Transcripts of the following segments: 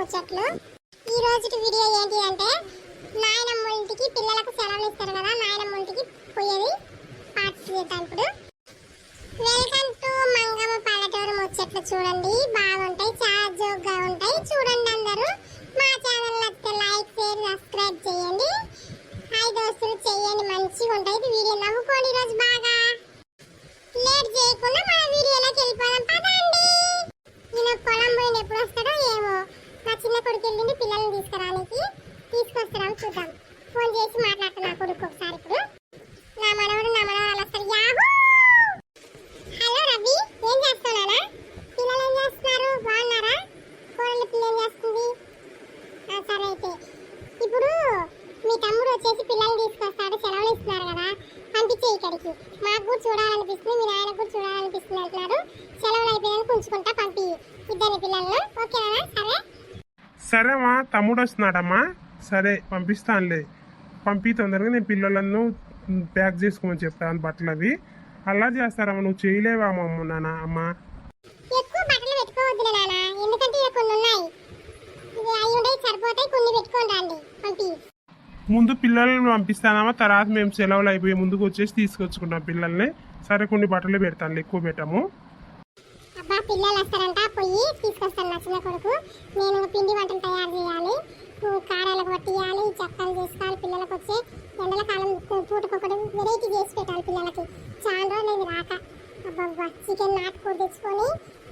ముచ్చట్లు ఈ రోజు వీడియో ఏంటి అంటే నాయనమ్మ ఇంటికి పిల్లలకు సెలవులు ఇస్తారు కదా నాయనమ్మ ఇంటికి పోయేది పార్ట్స్ చేద్దాం ఇప్పుడు. వెల్కమ్ టు మంగమ్మ పల్లెటూరు ముచ్చట్లు చూడండి. బాగుంటాయి చాలా జోక్గా ఉంటాయి. చూడండి అందరూ. మా ఛానల్ నచ్చితే లైక్ షేర్ సబ్స్క్రైబ్ చేయండి. హాయ్ దోస్తులు చేయండి. మంచిగా ఉంటాయి. వీడియో నవ్వుకోండి ఈరోజు బాగా. లేట్ చేయకుండా మన వీడియోలోకి వెళ్ళిపోదాం. పదండి. నేను పొలం పోయిన ఎప్పుడు వస్తాడో చిన్న కొడుకు వెళ్ళింది పిల్లల్ని తీసుకురానికి తీసుకొస్తాం చూద్దాం. ఫోన్ చేసి మాట్లాడుతున్నా కొడుకు ఒకసారి ఇప్పుడు. నా మనవడు నా మనవరాలు వస్తారు యాహూ! హలో రవి ఏం చేస్తున్నానా పిల్లలు ఏం చేస్తున్నారు? బాగున్నారా? కోడలి పిల్ల ఏం చేస్తుంది సరే అయితే. ఇప్పుడు మీ తమ్ముడు వచ్చేసి పిల్లల్ని తీసుకొస్తాడు సెలవులు ఇస్తున్నారు కదా. పంపించే ఇక్కడికి. మాకు కూడా చూడాలనిపిస్తుంది మీ నాయన కూడా చూడాలనిపిస్తుంది అంటున్నారు. సెలవులు అయిపోయాక ఉంచుకుంటా పంపి ఇద్దరి పిల్లలను. ఓకేనా సరే? సరేమ్మా తమ్ముడు వస్తున్నాడమ్మా సరే పంపిస్తానులే. పంపి తొందరగా నేను పిల్లలను ప్యాక్ చేసుకోమని చెప్తాను బట్టలు అవి అలా చేస్తారమ్మా నువ్వు చేయలేవా అమ్మ నాన్న అమ్మ? ఎక్కువ బట్టలు పెట్టుకోవద్దు నాన్న. ఎందుకంటే ఇక కొన్ని ఉన్నాయి. ఇవి అవి ఉండే సరిపోతాయి కొన్ని పెట్టుకోండి రండి. పంపి. ముందు పిల్లల్ని పంపిస్తానమ్మా తర్వాత మేము సెలవులు అయిపోయి ముందుకు వచ్చేసి తీసుకొచ్చుకుంటాం పిల్లల్ని. సరే కొన్ని బట్టలు పెడతాను ఎక్కువ పెట్టాము. అబ్బా పిల్లలు వస్తారంట పోయి తీసుకొస్తాను నా చిన్న కొడుకు. నేను పిండి వంటలు తయారు చేయాలి. కారాలకు పట్టియాలి చక్కలు చేసుకోవాలి పిల్లలకు వచ్చే ఎండల కాలం పూటకొకటి వెరైటీ చేసి పెట్టాలి పిల్లలకి. చాలా రోజులు రాక. అబ్బబ్బా చికెన్ నాటుకూర తెచ్చుకొని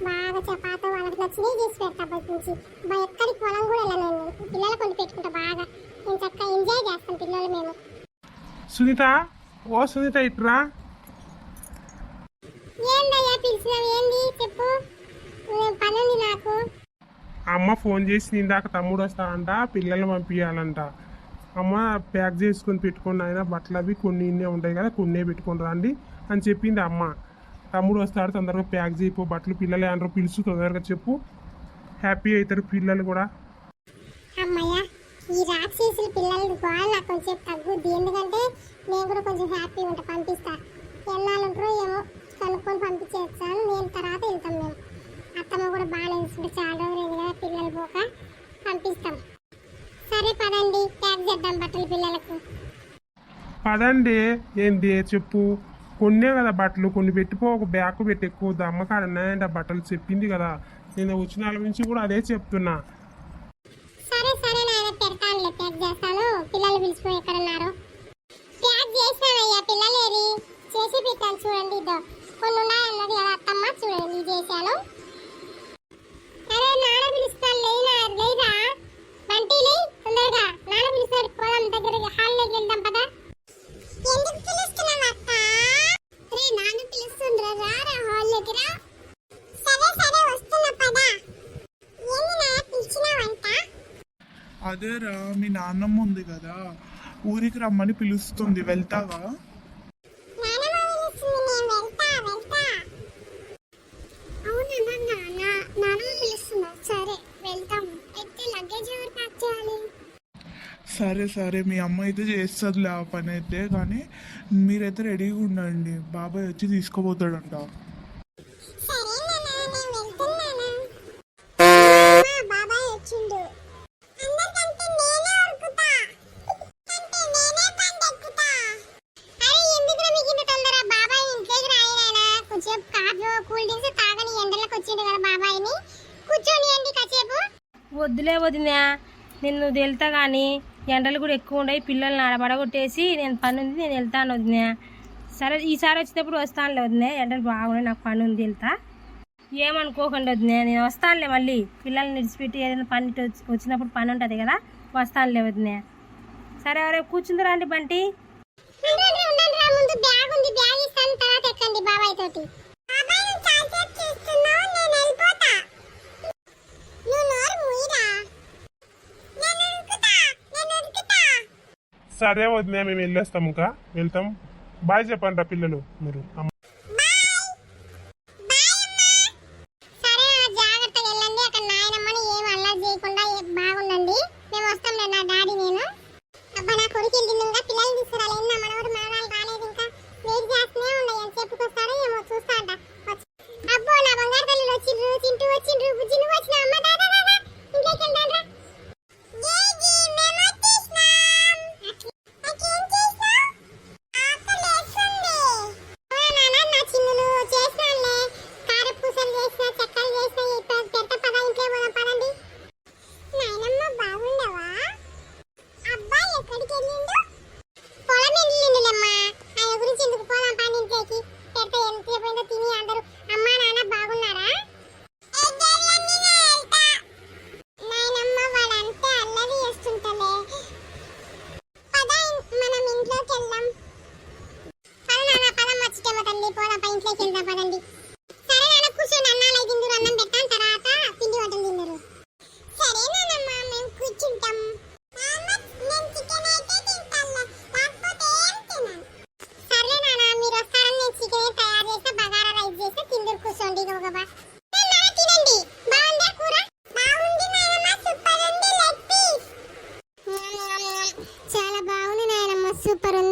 బాగా చపాత వాళ్ళకి నచ్చినవి చేసి పెడతా బయట నుంచి. బా ఎక్కడికి పొలం కూడా వెళ్ళను నేను. పిల్లలకు వండి పెట్టుకుంటా బాగా. నేను చక్కగా ఎంజాయ్ చేస్తాం పిల్లలు మేము. సునీత ఓ సునీత ఇట్రా. ఏందయ్యా పిలిచినావు? ఏంది చెప్పు ఉ, పనుంది నాకు అమ్మ ఫోన్ చేసి ఇందాక తమ్ముడు వస్తాడంట పిల్లల్ని పంపించాలంట అమ్మ ప్యాక్ చేసుకొని పెట్టుకుని ఆయన బట్టలు అవి కొన్ని ఇన్నే ఉంటాయి కదా కొన్నే పెట్టుకొని రండి అని చెప్పింది అమ్మ. తమ్ముడు వస్తాడు తొందరగా ప్యాక్ చేయిపో బట్టలు పిల్లలు అంటారు పిలుచు తొందరగా చెప్పు. హ్యాపీ అవుతారు పిల్లలు కూడా. అమ్మయ్య ఈ రాక్షసుల పిల్లలు గోడ నాకు కొంచెం తగ్గుద్ది. ఎందుకంటే నేను కూడా కొంచెం హ్యాపీ ఉంటా పంపిస్తా ఎన్నాళ్ళు ఉంటారో ఏమో కనుక్కొని పంపించేస్తాను నేను తర్వాత వెళ్తాం మేము అత్తమ్మ కూడా బాగానే చూసుకుంటే చాలా రోజులు కదా పిల్లలు పోక పంపిస్తాం సరే పదండి ప్యాక్ చేద్దాం బట్టలు పిల్లలకు పదండి. ఏంది? చెప్పు. కొన్నే కదా బట్టలు. కొన్ని పెట్టిపో ఒక బ్యాగ్ పెట్టి ఎక్కువ అమ్మకాడ ఉన్నాయండి ఆ బట్టలు. చెప్పింది కదా. నేను వచ్చిన నుంచి కూడా అదే చెప్తున్నా సరే సరే నాయన పెడతానులే ప్యాక్ చేస్తాను పిల్లలు పిలిచిపోయి ఎక్కడ ఉన్నారు ప్యాక్ చేసినానయ్యా పిల్లలు ఏరి చేసి పెట్టాను చూడండి ఇదో కొన్ని ఉన్నాయన్నది కదా అత్తమ్మ చూడండి ఇది చేశాను అరే నాన్న పిలుస్తాను లేనా లేదా బంటి లే తొందరగా నాన్న పిలుస్తాడు పోదాం దగ్గరికి హాల్లోకి వెళ్దాం పదా ఎందుకు పిలుస్తున్నావు అత్త రే నాన్న పిలుస్తుండ్రా రారా హాల్లోకి రా సరే సరే వస్తున్నా పదా ఏంది నా పిలిచినావంట అదేరా మీ నాన్నమ్మ ఉంది కదా. ఊరికి రమ్మని పిలుస్తుంది. వెళ్తావా? సరే సరే. మీ అమ్మ అయితే చేస్తుందిలే ఆ పని అయితే కానీ మీరైతే రెడీగా ఉండండి. బాబాయ్ వచ్చి తీసుకుపోతాడంట. వద్దులే వదినా. నిన్ను వెళ్తా కానీ ఎండలు కూడా ఎక్కువ ఉండవు పిల్లల్ని ఆడబడగొట్టేసి నేను పని ఉంది నేను వెళ్తాను వదినా. సరే ఈసారి వచ్చేటప్పుడు వస్తానులే వదినా. ఎండలు బాగున్నాయి నాకు పని ఉంది వెళ్తా. ఏమనుకోకండి వదినా నేను వస్తానులే మళ్ళీ. పిల్లల్ని విడిచిపెట్టి ఏదైనా పని వచ్చి- వచ్చినప్పుడు పని ఉంటుంది కదా వస్తానులే వదినా. సరే ఎవరే కూర్చుందరా అండి బంటి? బ్యాగ్ ఉంది బ్యాగ్ ఇస్తాను తర్వాత ఎక్కండి బాబాయ్ తోటి బాబాయ్ నువ్వు చాలాసేపు చూస్తున్నావు నేను వెళ్ళిపోతా నువ్వు నోరు మూయరా నేను ఉరుకుతా నేను ఉరుకుతా సరే వదిలే మేము వెళ్ళేస్తాం ఇంకా. వెళ్తాం. బాయ్ చెప్పండి రా పిల్లలు మీరు ఏదో తిని అందరూ. అమ్మా నాన్న బాగున్నారా? నాయనమ్మ వాళ్ళంతా అల్లరి చేస్తుంటలే. పద మనం ఇంట్లోకి వెళ్దాం. పద నాన్న పదం వచ్చేమో తల్లి పోదాం ఇంట్లోకి వెళ్దాం పదండి. super